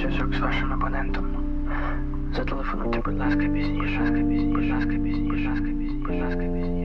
зв'язок з вашим абонентом. Зателефонуйте, будь ласка, пізніше, ласка, пізніше, ласка, пізніше, пізніше, пізніше.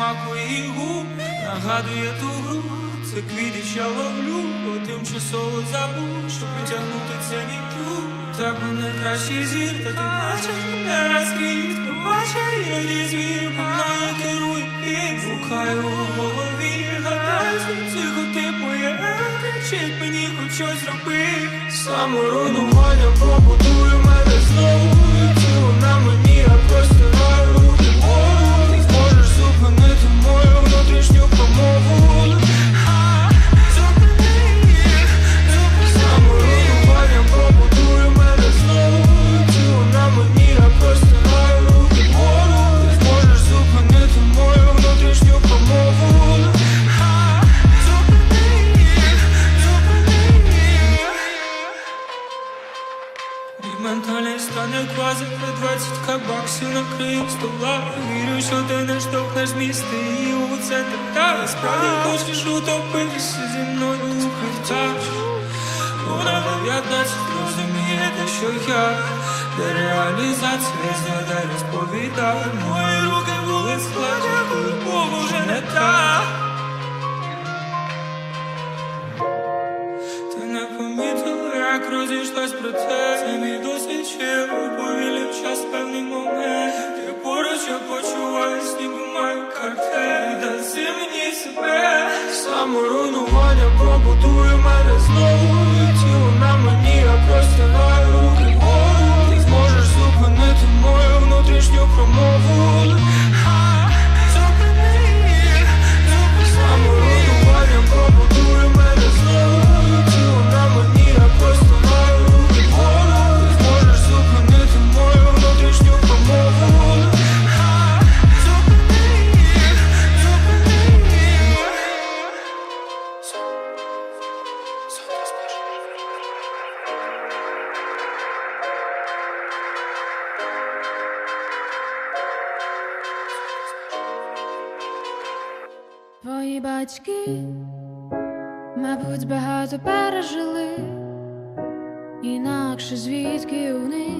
смаку і губ нагадує тугу, це квіти я ловлю, бо тимчасово забув, щоб притягнути це нікю. Так мене кращий зір, та ти наче не розкріт, побачає різні звір, мною керує і Бухаю у голові, гадаю, психотипу є, кричить мені хоч щось роби. Саморонування побудую мене знову, і на мені. Стола Вірю, що ти не штовхнеш місти і у центр. Та справді хочеш утопитися зі мною квартаж Вона 19 розуміє, те, що я Де реалізація згадай розповідає Мої руки були складені, коли Бог уже не так. Ти не помітила, як розійшлась про це. Це мій досвід ще повілів час певний момент Ти поруч я почуваюсь, ніби маю картель. Даси мені себе. Саморуйнування побудує Батьки, мабуть, багато пережили, інакше звідки у них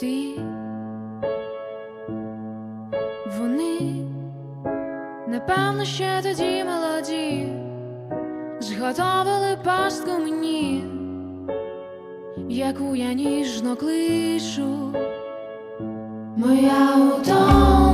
ти вони, напевно, ще тоді молоді, зготовили пастку мені, яку я ніжно клишу. Моя утома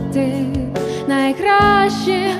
фальсети, найкращі.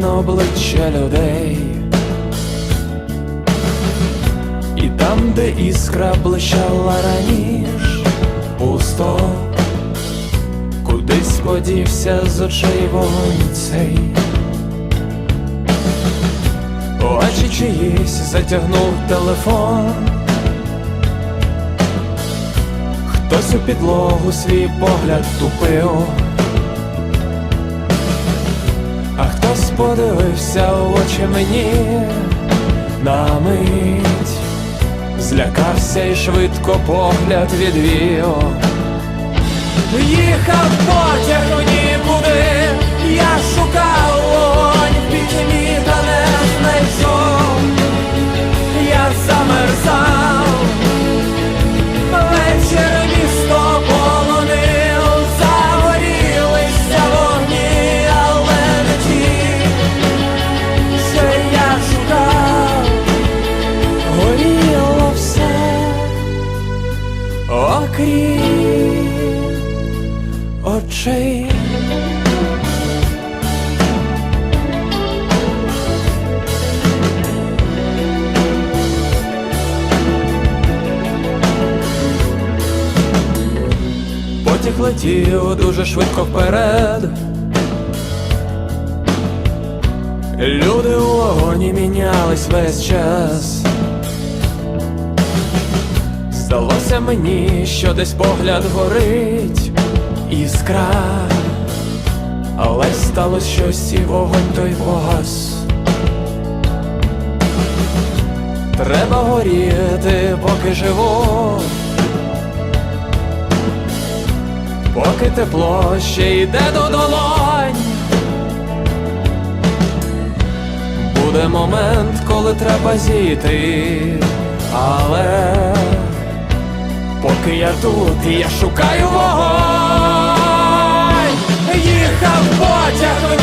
На обличчя людей, і там, де іскра блищала раніш, пусто, кудись подівся з очей вогонь цей. Очі чиїсь затягнув телефон. Хтось у підлогу свій погляд тупив, подивився в очі мені на мить, злякався і швидко погляд відвів. Їхав потяг у нікуди, я шукав вогонь в пітьмі, та не знайшов, я замерзав. Дуже швидко вперед. Люди у вагоні мінялись весь час. Здалося мені, що десь погляд горить іскра, але сталося щось і вогонь той погас. Треба горіти, поки живу. Поки тепло ще йде до долонь, буде момент, коли треба зійти, але поки я тут, я шукаю вогонь, їхав потяг в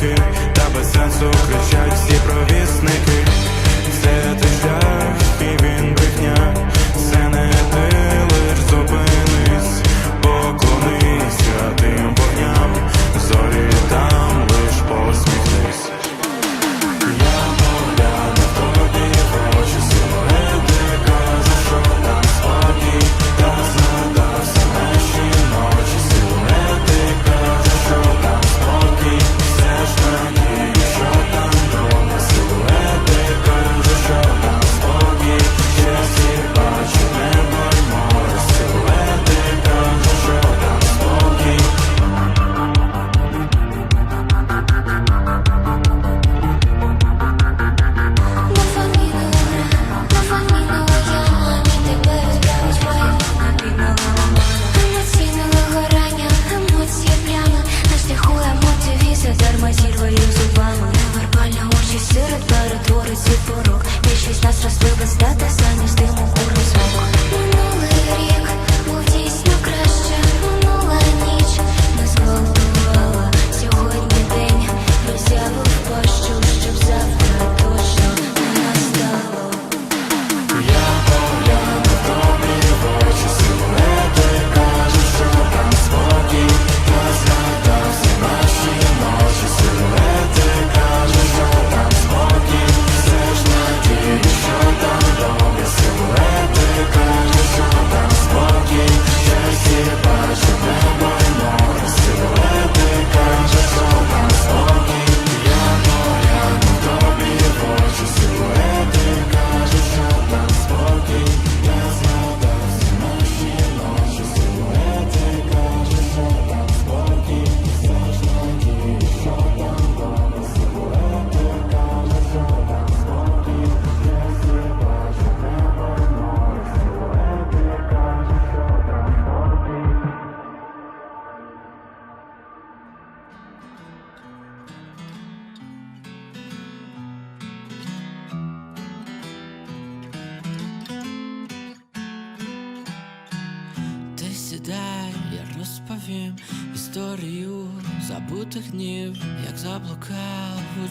та без сенсу кричать всі провісники.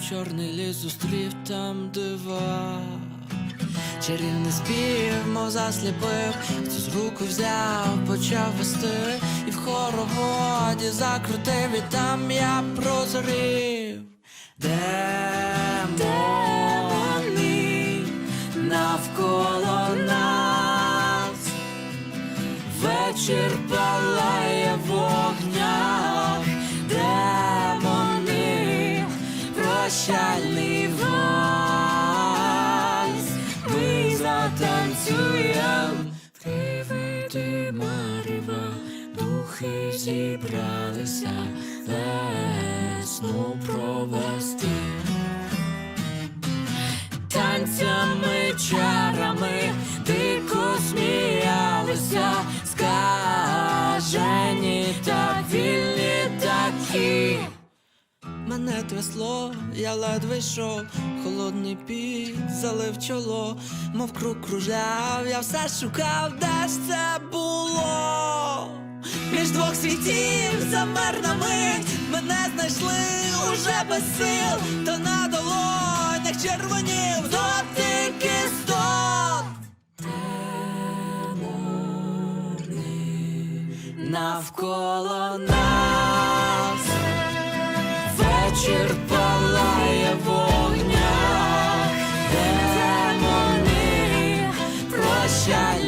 чорний ліс зустрів там дива. Чарівний спів, мов засліпив, хто з руку взяв, почав вести, і в хороводі закрутив, і там я прозрів. зібралися весну провести танцями, чарами, дико сміялися, скажені та вільні такі. Мене трясло, я ледве йшов, холодний піт залив чоло, мов круг кружляв, я все шукав, де ж це було між двох світів замер на мить, мене знайшли уже без сил, то на долонях червонів. Ну, Дотик істот. Навколо нас. Вечір палає вогня, демони прощай.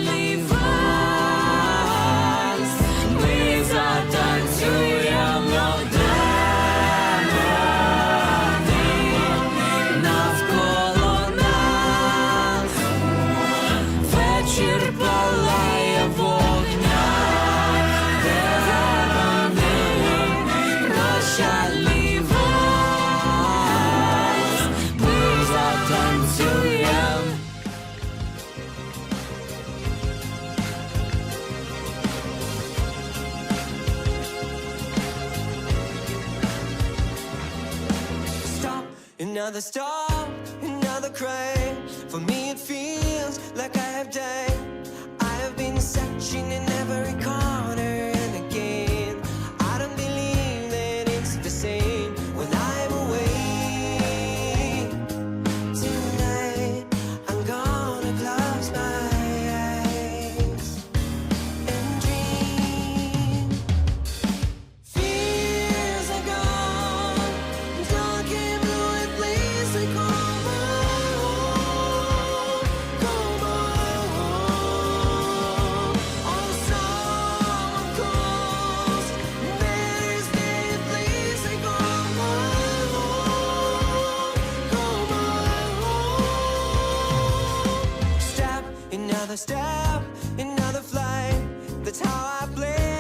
step, another flight. That's how I play.